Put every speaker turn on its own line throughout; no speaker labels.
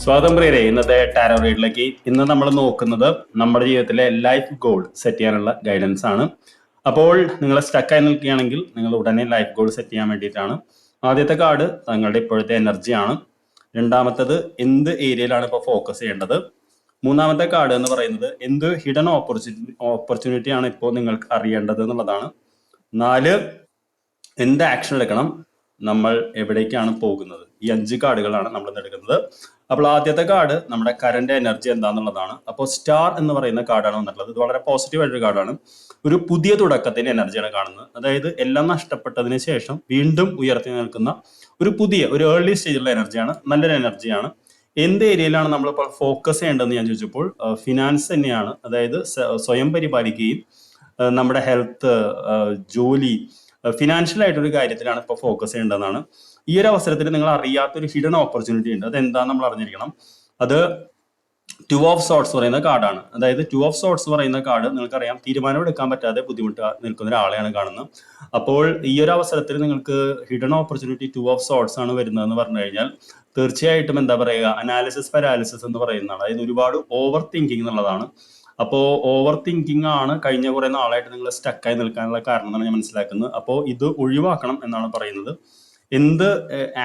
സ്വാതന്ത്ര്യരെ ഇന്നത്തെ ടാരോ റീഡിലേക്ക് ഇന്ന് നമ്മൾ നോക്കുന്നത് നമ്മുടെ ജീവിതത്തിലെ ലൈഫ് ഗോൾ സെറ്റ് ചെയ്യാനുള്ള ഗൈഡൻസ് ആണ്. അപ്പോൾ നിങ്ങൾ സ്റ്റക്കായി നിൽക്കുകയാണെങ്കിൽ നിങ്ങൾ ഉടനെ ലൈഫ് ഗോൾ സെറ്റ് ചെയ്യാൻ വേണ്ടിയിട്ടാണ്. ആദ്യത്തെ കാർഡ് തങ്ങളുടെ ഇപ്പോഴത്തെ എനർജിയാണ് രണ്ടാമത്തത് എന്ത് ഏരിയയിലാണ് ഇപ്പോൾ ഫോക്കസ് ചെയ്യേണ്ടത്? മൂന്നാമത്തെ കാർഡ് എന്ന് പറയുന്നത് എന്ത് ഹിഡൻ ഓപ്പർച്യൂണിറ്റി ആണ് ഇപ്പോൾ നിങ്ങൾക്ക് അറിയേണ്ടത് എന്നുള്ളതാണ്. നാല് എന്ത് ആക്ഷൻ എടുക്കണം നമ്മൾ എവിടേക്കാണ് പോകുന്നത്? ഈ അഞ്ച് കാർഡുകളാണ് നമ്മൾ എടുക്കുന്നത്. അപ്പോൾ ആദ്യത്തെ കാർഡ് നമ്മുടെ കറന്റ് എനർജി എന്താണെന്നുള്ളതാണ് അപ്പോൾ സ്റ്റാർ എന്ന് പറയുന്ന കാർഡാണ് വന്നിട്ടുള്ളത്. ഇത് വളരെ പോസിറ്റീവ് ആയിട്ടൊരു കാർഡാണ്. ഒരു പുതിയ തുടക്കത്തിന്റെ എനർജിയാണ് കാണുന്നത്. അതായത് എല്ലാം നഷ്ടപ്പെട്ടതിന് ശേഷം വീണ്ടും ഉയർത്തി നിൽക്കുന്ന ഒരു പുതിയ ഒരു ഏർലി സ്റ്റേജിലുള്ള എനർജിയാണ് നല്ലൊരു എനർജിയാണ് എന്ത് ഏരിയയിലാണ് നമ്മളിപ്പോൾ ഫോക്കസ് ചെയ്യേണ്ടതെന്ന് ഞാൻ ചോദിച്ചപ്പോൾ ഫിനാൻസ് തന്നെയാണ്. അതായത് സ്വയം പരിപാലിക്കുകയും നമ്മുടെ ഹെൽത്ത് ജോലി ഫിനാൻഷ്യൽ ആയിട്ടൊരു കാര്യത്തിലാണ് ഇപ്പോൾ ഫോക്കസ് ചെയ്യേണ്ടതെന്നാണ്. ഈ ഒരു അവസരത്തിൽ നിങ്ങൾ അറിയാത്ത ഒരു ഹിഡൻ ഓപ്പർച്യൂണിറ്റി ഉണ്ട്. അത് എന്താണെന്ന് നമ്മൾ അറിഞ്ഞിരിക്കണം. അത് ടു ഓഫ് സോട്ട്സ് പറയുന്ന കാർഡാണ്. അതായത് ടു ഓഫ് സോട്ട്സ് പറയുന്ന കാർഡ് നിങ്ങൾക്കറിയാം. തീരുമാനം എടുക്കാൻ പറ്റാതെ ബുദ്ധിമുട്ട് നിൽക്കുന്ന ഒരാളെയാണ് കാണുന്നത്. അപ്പോൾ ഈ ഒരു അവസരത്തിൽ നിങ്ങൾക്ക് hidden opportunity to of thoughts ആണ് വരുന്നതെന്ന് പറഞ്ഞു കഴിഞ്ഞാൽ തീർച്ചയായിട്ടും എന്താ പറയുക? അനാലിസിസ് പാരാലിസിസ് എന്ന് പറയുന്നതാണ്. അതായത് ഒരുപാട് ഓവർ തിങ്കിങ് എന്നുള്ളതാണ്. അപ്പോൾ ഓവർ തിങ്കിങ് ആണ് കഴിഞ്ഞ കുറെ നാളായിട്ട് നിങ്ങൾ സ്റ്റക്കായി നിൽക്കാനുള്ള കാരണം എന്നാണ് ഞാൻ മനസ്സിലാക്കുന്നത്. അപ്പോൾ ഇത് ഒഴിവാക്കണം എന്നാണ് പറയുന്നത്. എന്ത്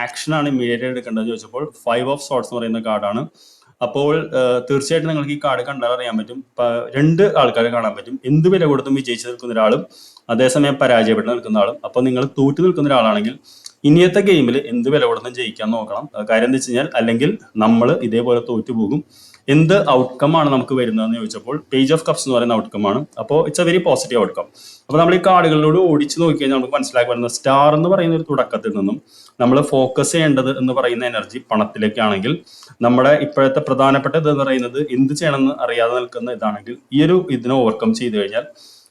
ആക്ഷൻ ആണ് ഇമ്മീഡിയറ്റ് ആയിട്ട് എടുക്കേണ്ടത് ചോദിച്ചപ്പോൾ ഫൈവ് ഓഫ് സോട്ട്സ് എന്ന് പറയുന്ന കാർഡാണ് അപ്പോൾ തീർച്ചയായിട്ടും നിങ്ങൾക്ക് ഈ കാർഡ് കണ്ടാൽ അറിയാൻ പറ്റും. രണ്ട് ആൾക്കാരെ കാണാൻ പറ്റും. എന്ത് വില കൊടുത്തും വിജയിച്ച് നിൽക്കുന്ന ഒരാളും അതേസമയം പരാജയപ്പെട്ട് നിൽക്കുന്ന ആളും. അപ്പോൾ നിങ്ങൾ തോറ്റു നിൽക്കുന്ന ഒരാളാണെങ്കിൽ ഇനിയത്തെ ഗെയിമിൽ എന്ത് വില കൊടുത്തും ജയിക്കാൻ നോക്കണം. കാര്യം എന്താ വെച്ച് കഴിഞ്ഞാൽ അല്ലെങ്കിൽ നമ്മൾ ഇതേപോലെ തോറ്റു പോകും. എന്ത് ഔട്ട്കം ആണ് നമുക്ക് വരുന്നതെന്ന് ചോദിച്ചപ്പോൾ പേജ് ഓഫ് കപ്സ് എന്ന് പറയുന്ന ഔട്ട്കം ആണ്. അപ്പോൾ it's a very positive outcome അപ്പോൾ നമ്മൾ ഈ കാർഡുകളിലൂടെ ഓടിച്ച് നോക്കി കഴിഞ്ഞാൽ നമുക്ക് മനസ്സിലാക്കി വരുന്നത് സ്റ്റാർ എന്ന് പറയുന്ന ഒരു തുടക്കത്തിൽ നിന്നും നമ്മൾ ഫോക്കസ് ചെയ്യേണ്ടത് എന്ന് പറയുന്ന എനർജി പണത്തിലേക്കാണെങ്കിൽ നമ്മുടെ ഇപ്പോഴത്തെ പ്രധാനപ്പെട്ട ഇത് എന്ന് പറയുന്നത് എന്ത് ചെയ്യണമെന്ന് അറിയാതെ നിൽക്കുന്ന ഇതാണെങ്കിൽ ഈ ഒരു ഇതിനെ ഓവർകം ചെയ്തു കഴിഞ്ഞാൽ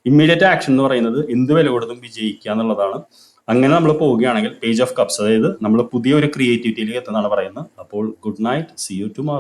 ഇമ്മീഡിയറ്റ് ആക്ഷൻ എന്ന് പറയുന്നത് എന്ത് വില കൊടുത്തും വിജയിക്കുക എന്നുള്ളതാണ്. അങ്ങനെ നമ്മൾ പോവുകയാണെങ്കിൽ പേജ് ഓഫ് കപ്സ് അതായത് നമ്മൾ പുതിയ ഒരു ക്രിയേറ്റിവിറ്റിയിലേക്ക് എത്തുന്നതാണ് പറയുന്നത്. അപ്പോൾ good night see you tomorrow